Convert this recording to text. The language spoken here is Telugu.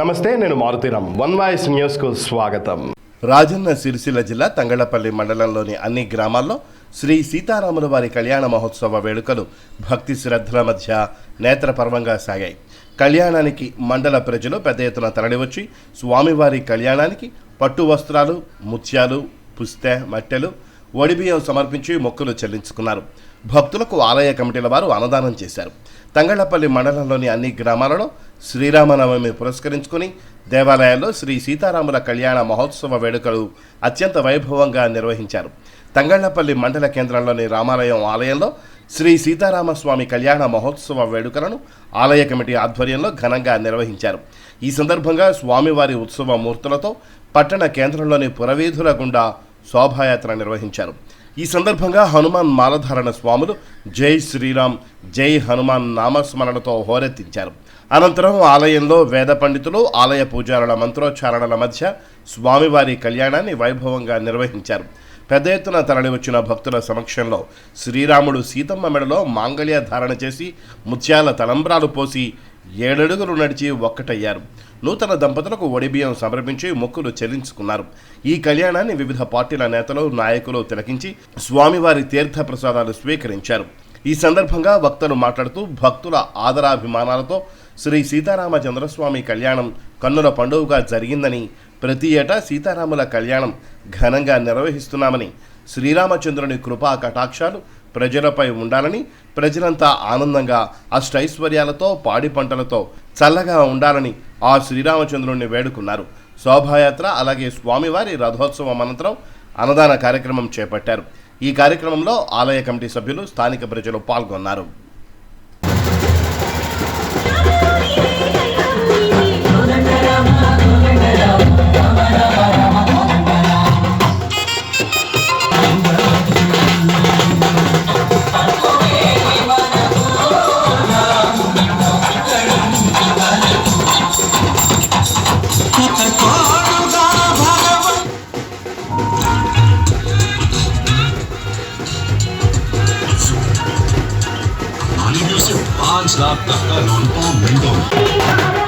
నమస్తే నేను మారుతీరామ్ వన్ వాయిస్ న్యూస్కు స్వాగతం. రాజన్న సిరిసిల్ల జిల్లా తంగళపల్లి మండలంలోని అన్ని గ్రామాల్లో శ్రీ సీతారాముల వారి కళ్యాణ మహోత్సవ వేడుకలు భక్తి శ్రద్ధల మధ్య నేత్రపర్వంగా సాగాయి. కళ్యాణానికి మండల ప్రజలు పెద్ద ఎత్తున తరలివచ్చి స్వామివారి కళ్యాణానికి పట్టు వస్త్రాలు ముత్యాలు పుస్తె మట్టెలు ఒడిబియ్యం సమర్పించి మొక్కులు చెల్లించుకున్నారు. భక్తులకు ఆలయ కమిటీల వారు అన్నదానం చేశారు. తంగళ్ళపల్లి మండలంలోని అన్ని గ్రామాలలో శ్రీరామనవమి పురస్కరించుకుని దేవాలయాల్లో శ్రీ సీతారాముల కళ్యాణ మహోత్సవ వేడుకలు అత్యంత వైభవంగా నిర్వహించారు. తంగళ్ళపల్లి మండల కేంద్రంలోని రామాలయం ఆలయంలో శ్రీ సీతారామస్వామి కళ్యాణ మహోత్సవ వేడుకలను ఆలయ కమిటీ ఆధ్వర్యంలో ఘనంగా నిర్వహించారు. ఈ సందర్భంగా స్వామివారి ఉత్సవ మూర్తులతో పట్టణ కేంద్రంలోని పురవీధుల గుండా శోభాయాత్ర నిర్వహించారు. ఈ సందర్భంగా హనుమాన్ మాలధారణ స్వాములు జై శ్రీరామ్ జై హనుమాన్ నామస్మరణతో హోరెత్తించారు. అనంతరం ఆలయంలో వేద పండితులు ఆలయ పూజారుల మంత్రోచ్చారణల మధ్య స్వామివారి కళ్యాణాన్ని వైభవంగా నిర్వహించారు. పెద్ద ఎత్తున తరలివచ్చిన భక్తుల సమక్షంలో శ్రీరాముడు సీతమ్మ మెడలో మాంగళ్య ధారణ చేసి ముత్యాల తలంబ్రాలు పోసి ఏడడుగులు నడిచి ఒక్కటయ్యారు. నూతన దంపతులకు ఒడిబియ్యం సమర్పించి మొక్కులు చెల్లించుకున్నారు. ఈ కళ్యాణాన్ని వివిధ పార్టీల నేతలు నాయకులు తిలకించి స్వామివారి తీర్థ ప్రసాదాలు స్వీకరించారు. ఈ సందర్భంగా వక్తలు మాట్లాడుతూ భక్తుల ఆదరాభిమానాలతో శ్రీ సీతారామచంద్రస్వామి కళ్యాణం కన్నుల పండుగగా జరిగిందని ప్రతి ఏటా సీతారాముల కళ్యాణం ఘనంగా నిర్వహిస్తున్నామని శ్రీరామచంద్రుని కృపా కటాక్షాలు ప్రజలపై ఉండాలని ప్రజలంతా ఆనందంగా అష్టైశ్వర్యాలతో పాడి పంటలతో చల్లగా ఉండాలని ఆ శ్రీరామచంద్రుణ్ణి వేడుకున్నారు. శోభాయాత్ర అలాగే స్వామివారి రథోత్సవం అనంతరం అన్నదాన కార్యక్రమం చేపట్టారు. ఈ కార్యక్రమంలో ఆలయ కమిటీ సభ్యులు స్థానిక ప్రజలు పాల్గొన్నారు. Maanslaat, Tahkan on Pommendon.